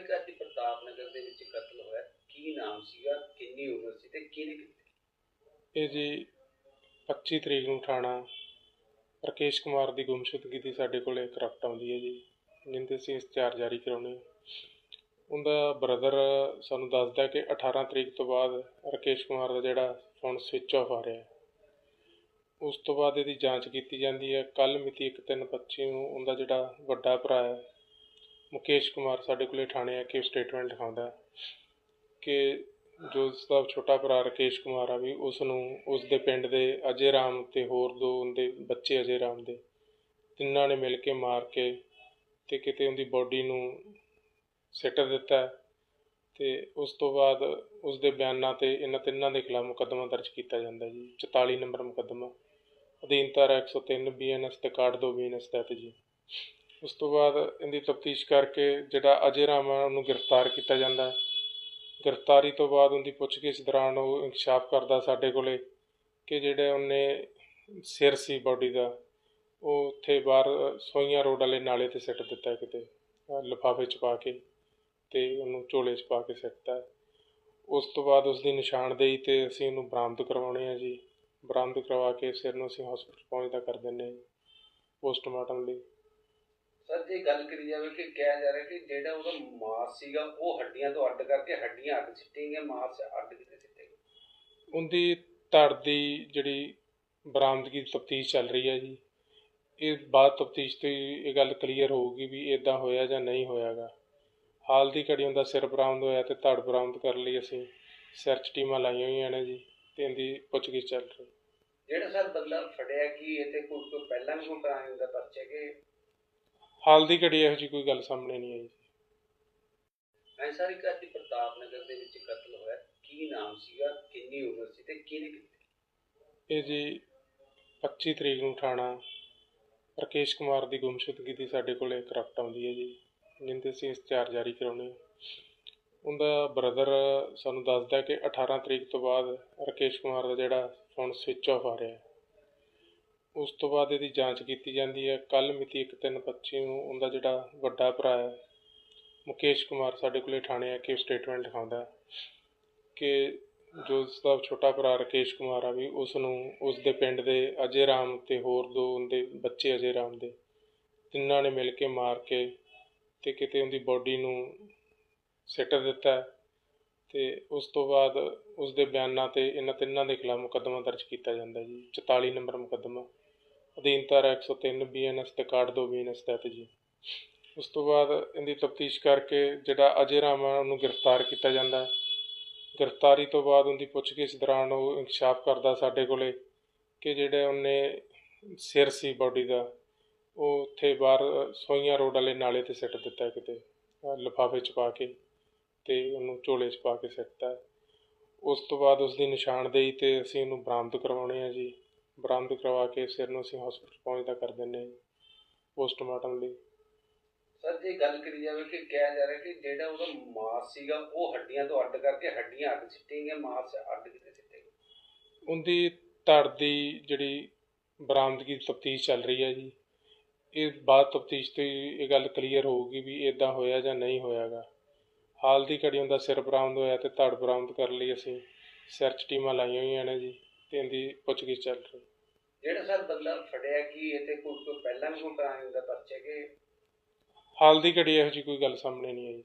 Sir ਇੱਕ ਪ੍ਰਤਾਪ ਨਗਰ ਦੇ ਵਿੱਚ ਕਤਲ ਹੋਇਆ, ਕੀ ਨਾਮ ਸੀਗਾ, ਕਿੰਨੀ ਉਮਰ ਸੀ ਤੇ ਕਿਹਨੇ ਕੀਤੀ? ਇਹ ਜੀ 25 ਤਰੀਕ ਨੂੰ ਥਾਣਾ ਰਕੇਸ਼ ਕੁਮਾਰ ਦੀ ਗੁੰਮਸ਼ੁਦਗੀ ਦੀ ਸਾਡੇ ਕੋਲ ਇੱਕ ਆਉਂਦੀ ਹੈ ਜੀ, ਜਿੰਦੇ ਅਸੀਂ ਇਸ਼ਤਿਹਾਰ ਜਾਰੀ ਕਰਾਉਣੇ ਉਹਦਾ ਬ੍ਰਦਰ ਸਾਨੂੰ ਦੱਸਦਾ ਕਿ 18 ਤਰੀਕ ਤੋਂ ਬਾਅਦ ਰਕੇਸ਼ ਕੁਮਾਰ ਦਾ ਜਿਹੜਾ ਫੋਨ ਸਵਿਚ ਆਫ ਆ ਰਿਹਾ ਹੈ। ਉਸ ਤੋਂ ਬਾਅਦ ਇਹਦੀ ਜਾਂਚ ਕੀਤੀ ਜਾਂਦੀ ਹੈ। ਕੱਲ ਮਿਤੀ 1/3/25 ਨੂੰ ਉਹਦਾ ਜਿਹੜਾ ਵੱਡਾ ਭਰਾ ਹੈ ਮੁਕੇਸ਼ ਕੁਮਾਰ ਸਾਡੇ ਕੋਲੇ ਥਾਣੇ ਆ ਕੇ ਸਟੇਟਮੈਂਟ ਲਿਖਾਉਂਦਾ ਕਿ ਜੋ ਉਸ ਦਾ ਛੋਟਾ ਭਰਾ ਰਕੇਸ਼ ਕੁਮਾਰ ਆ ਵੀ ਉਸ ਨੂੰ ਉਸ ਦੇ ਪਿੰਡ ਦੇ ਅਜੇ ਰਾਮ ਤੇ ਹੋਰ ਦੋ ਉਹਦੇ ਬੱਚੇ ਅਜੇ ਰਾਮ ਦੇ ਤਿੰਨਾਂ ਨੇ ਮਿਲ ਕੇ ਮਾਰ ਕੇ ਤੇ ਕਿਤੇ ਉਹਦੀ ਬੋਡੀ ਨੂੰ ਸਿੱਟ ਦਿੱਤਾ ਤੇ ਉਸ ਤੋਂ ਬਾਅਦ ਉਸ ਦੇ ਬਿਆਨਾਂ ਤੇ ਇਹਨਾਂ ਤਿੰਨਾਂ ਦੇ ਖਿਲਾਫ ਮੁਕੱਦਮਾ ਦਰਜ ਕੀਤਾ ਜਾਂਦਾ ਜੀ 44 ਨੰਬਰ ਮੁਕੱਦਮਾ। ਅਧੀਨ ਧਾਰਾ 103 ਬੀਐਨਐਸ ਤੇ 61 ਬੀਐਨਐਸ ਤਹਿਤ ਜੀ। ਉਸ ਤੋਂ ਬਾਅਦ ਇਹਦੀ ਤਫਤੀਸ਼ ਕਰਕੇ ਜਿਹੜਾ ਅਜੇ ਰਾਮ ਹੈ ਉਹਨੂੰ ਗ੍ਰਿਫਤਾਰ ਕੀਤਾ ਜਾਂਦਾ ਹੈ। ਗ੍ਰਿਫਤਾਰੀ ਤੋਂ ਬਾਅਦ ਉਹਦੀ ਪੁੱਛਗਿੱਛ ਦੌਰਾਨ ਉਹ ਇਨਕਸ਼ਾਫ ਕਰਦਾ ਸਾਡੇ ਕੋਲੇ ਕਿ ਜਿਹੜੇ ਉਹਨੇ ਸਿਰ ਸੀ ਬਾਡੀ ਦਾ, ਉਹ ਉੱਥੇ ਬਾਹਰ ਸੋਈਆਂ ਰੋਡ ਵਾਲੇ ਨਾਲੇ ਤੇ ਸਿੱਟ ਦਿੱਤਾ ਕਿਤੇ ਲਿਫਾਫੇ ਚ ਪਾ ਕੇ ਤੇ ਉਹਨੂੰ ਝੋਲੇ 'ਚ ਪਾ ਕੇ ਸਿੱਟਤਾ ਹੈ। ਉਸ ਤੋਂ ਬਾਅਦ ਉਸ ਦੀ ਨਿਸ਼ਾਨਦੇਹੀ ਤੇ ਅਸੀਂ ਉਹਨੂੰ ਬਰਾਮਦ ਕਰਵਾਉਣੇ ਆ ਜੀ। ਬਰਾਮਦ ਕਰਵਾ ਕੇ ਸਿਰ ਨੂੰ ਅਸੀਂ ਹਸਪਤਾਲ ਪਹੁੰਚਦਾ ਕਰ ਦਿੰਦੇ ਹਾਂ ਪੋਸਟਮਾਰਟਮ ਲਈ। ਸਰ ਜੇ ਗੱਲ ਕਰੀ ਜਾਵੇ ਕਿ ਕਿਹਾ ਜਾ ਰਿਹਾ ਕਿ ਜਿਹੜਾ ਉਹਦਾ ਮਾਸ ਸੀਗਾ ਉਹ ਹੱਡੀਆਂ ਤੋਂ ਅੱਡ ਕਰਕੇ ਹੱਡੀਆਂ ਅੱਡ ਸਿੱਟੀਆਂ ਮਾਸ ਅੱਡ ਕਿਤੇ ਸਿੱਟੇ ਉਹਦੀ ਧੜ ਦੀ ਜਿਹੜੀ ਬਰਾਮਦਗੀ ਦੀ ਤਫਤੀਸ਼ ਚੱਲ ਰਹੀ ਹੈ ਜੀ। ਇਹ ਬਾਅਦ ਤਫਤੀਸ਼ ਤੇ ਇਹ ਗੱਲ ਕਲੀਅਰ ਹੋਊਗੀ ਵੀ ਇਦਾਂ ਹੋਇਆ ਜਾਂ ਨਹੀਂ ਹੋਇਆਗਾ। ਹਾਲ ਦੀ ਘੜੀ ਉਹਦਾ ਸਿਰ ਬਰਾਮਦ ਹੋਇਆ ਤੇ ਧੜ ਬਰਾਮਦ ਕਰਨ ਲਈ ਅਸੀਂ। ਸਰਚ ਟੀਮਾਂ ਲਾਈਆਂ ਹੋਈਆਂ ਨੇ ਜੀ ਤੇ ਇਹਦੀ ਪੁੱਛਗਿੱਛ ਚੱਲ ਰਹੀ ਜਿਹੜਾ ਸਰ ਬੰਦਾ ਫੜਿਆ ਕੀ ਇਹ ਤੇ ਕੋਈ ਕੋਈ ਪਹਿਲਾਂ ਵੀ ਕੋਈ ਕਰਾਇਆ ਹੁੰਦਾ ਪਰਚੇ ਕਿ ਹਾਲ ਦੀ ਘੜੀ ਇਹੋ ਜਿਹੀ ਕੋਈ ਗੱਲ ਸਾਹਮਣੇ ਨਹੀਂ ਆਈ। ਐ ਸਰ ਇੱਕ ਅੱਜ ਪ੍ਰਤਾਪ ਨਗਰ ਦੇ ਵਿੱਚ ਕਤਲ ਹੋਇਆ। ਕੀ ਨਾਮ ਸੀਗਾ? ਕਿੰਨੀ ਉਮਰ ਸੀ ਤੇ ਕਿਹਨੇ ਕੀਤੀ? ਇਹ ਜੀ 25 ਤਰੀਕ ਨੂੰ ਥਾਣਾ ਰਕੇਸ਼ ਕੁਮਾਰ ਦੀ ਗੁੰਮਸ਼ੁਦਗੀ ਦੀ ਸਾਡੇ ਕੋਲ ਇੱਕ ਰਪਟ ਆਉਂਦੀ ਹੈ ਜੀ ਜਿੰਦੇ ਅਸੀਂ ਇਸ਼ਤਿਹਾਰ ਜਾਰੀ ਕਰਾਉਣੇ ਉਹਦਾ ਬ੍ਰਦਰ ਸਾਨੂੰ ਦੱਸਦਾ ਕਿ 18 ਤਰੀਕ ਤੋਂ ਬਾਅਦ ਰਕੇਸ਼ ਕੁਮਾਰ ਦਾ ਜਿਹੜਾ ਫੋਨ ਸਵਿਚ ਆਫ ਆ ਰਿਹਾ ਉਸ ਤੋਂ ਬਾਅਦ ਇਹਦੀ ਜਾਂਚ ਕੀਤੀ ਜਾਂਦੀ ਹੈ। ਕੱਲ੍ਹ ਮਿਤੀ 1/3/25 ਨੂੰ ਉਹਦਾ ਜਿਹੜਾ ਵੱਡਾ ਭਰਾ ਹੈ, ਮੁਕੇਸ਼ ਕੁਮਾਰ ਸਾਡੇ ਕੋਲੇ ਥਾਣੇ ਆ ਕੇ ਸਟੇਟਮੈਂਟ ਲਿਖਾਉਂਦਾ ਕਿ ਜੋ ਉਸਦਾ ਛੋਟਾ ਭਰਾ ਰਕੇਸ਼ ਕੁਮਾਰ ਆ ਵੀ ਉਸ ਨੂੰ ਉਸ ਦੇ ਪਿੰਡ ਦੇ ਅਜੇ ਰਾਮ ਅਤੇ ਹੋਰ ਦੋ ਉਹਦੇ ਬੱਚੇ ਅਜੇ ਰਾਮ ਦੇ ਤਿੰਨਾਂ ਨੇ ਮਿਲ ਕੇ ਮਾਰ ਕੇ ਅਤੇ ਕਿਤੇ ਉਹਦੀ ਬੋਡੀ ਨੂੰ ਸਿੱਟ ਦਿੱਤਾ ਅਤੇ ਉਸ ਤੋਂ ਬਾਅਦ ਉਸ ਦੇ ਬਿਆਨਾਂ ਤੇ ਇਹਨਾਂ ਤਿੰਨਾਂ ਦੇ ਖਿਲਾਫ ਮੁਕੱਦਮਾ ਦਰਜ ਕੀਤਾ ਜਾਂਦਾ ਜੀ। 44 ਨੰਬਰ ਮੁਕੱਦਮਾ। ਅਧੀਨ ਧਾਰਾ 103 ਬੀਐਨਐਸ ਤੇ 61 ਬੀਐਨਐਸ ਤਹਿਤ ਜੀ। ਉਸ ਤੋਂ ਬਾਅਦ ਇਹਦੀ ਤਫਤੀਸ਼ ਕਰਕੇ ਜਿਹੜਾ ਅਜੇ ਰਾਮ ਹੈ ਉਹਨੂੰ ਗ੍ਰਿਫਤਾਰ ਕੀਤਾ ਜਾਂਦਾ ਗ੍ਰਿਫਤਾਰੀ ਤੋਂ ਬਾਅਦ ਉਹਦੀ ਪੁੱਛਗਿੱਛ ਦੌਰਾਨ ਉਹ ਇਨਕਸ਼ਾਫ ਕਰਦਾ ਸਾਡੇ ਕੋਲੇ ਕਿ ਜਿਹੜੇ ਉਹਨੇ ਸਿਰ ਸੀ ਬਾਡੀ ਦਾ, ਉਹ ਉੱਥੇ ਬਾਹਰ ਸੋਈਆਂ ਰੋਡ ਵਾਲੇ ਨਾਲੇ ਤੇ ਸਿੱਟ ਦਿੱਤਾ ਕਿਤੇ ਲਿਫਾਫੇ ਚ ਪਾ ਕੇ ਤੇ ਉਹਨੂੰ ਝੋਲੇ 'ਚ ਪਾ ਕੇ ਸਿੱਟਤਾ ਉਸ ਤੋਂ ਬਾਅਦ ਉਸ ਦੀ ਨਿਸ਼ਾਨਦੇਹੀ ਤੇ ਅਸੀਂ ਉਹਨੂੰ ਬਰਾਮਦ ਕਰਵਾਉਣੇ ਆ ਜੀ। ਬਰਾਮਦ ਕਰਵਾ ਕੇ ਸਿਰ ਨੂੰ ਅਸੀਂ ਹਸਪਤਾਲ ਪਹੁੰਚਦਾ ਕਰ ਜੀ ਪੋਸਟਮਾਰਟਮ ਲਈ। ਸਰ ਜੇ ਗੱਲ ਕਰੀ ਜਾਵੇ ਕਿ ਕਿਹਾ ਜਾ ਰਿਹਾ ਕਿ ਜਿਹੜਾ ਉਹਦਾ ਮਾਸ ਸੀਗਾ ਉਹ ਹੱਡੀਆਂ ਤੋਂ ਅੱਡ ਕਰਕੇ ਹੱਡੀਆਂ ਅੱਡ ਸਿੱਟੀਆਂ ਮਾਸ ਅੱਡ ਕਿਤੇ ਸਿੱਟੇ ਉਹਦੀ ਧੜ ਦੀ ਜਿਹੜੀ ਬਰਾਮਦਗੀ ਤਫਤੀਸ਼ ਚੱਲ ਰਹੀ ਹੈ ਜੀ। ਇਹ ਬਾਅਦ ਤਫਤੀਸ਼ ਤੇ ਇਹ ਗੱਲ ਕਲੀਅਰ ਹੋਊਗੀ ਵੀ ਇਦਾਂ ਹੋਇਆ ਜਾਂ ਨਹੀਂ ਹੋਇਆਗਾ। ਹਾਲ ਦੀ ਘੜੀ ਉਹਦਾ ਸਿਰ ਬਰਾਮਦ ਹੋਇਆ ਤੇ ਧੜ ਬਰਾਮਦ ਕਰਨ ਲਈ ਅਸੀਂ। ਸਰਚ ਟੀਮਾਂ ਲਾਈਆਂ ਹੋਈਆਂ ਨੇ ਜੀ। ਤੇ ਇਹਦੀ ਪੁੱਛਗਿੱਛ ਚੱਲ ਰਹੀ ਜਿਹੜਾ ਸਰ ਬੰਦਾ ਫੜਿਆ ਕੀ ਇਹ ਤੇ ਕੋਈ ਕੋਈ ਪਹਿਲਾਂ ਵੀ ਕੋਈ ਕਰਾਇਆ ਹੁੰਦਾ ਪਰਚੇ ਕਿ? ਹਾਲ ਦੀ ਘੜੀ ਇਹੋ ਜਿਹੀ ਕੋਈ ਗੱਲ ਸਾਹਮਣੇ ਨਹੀਂ ਆਈ। ਜੀ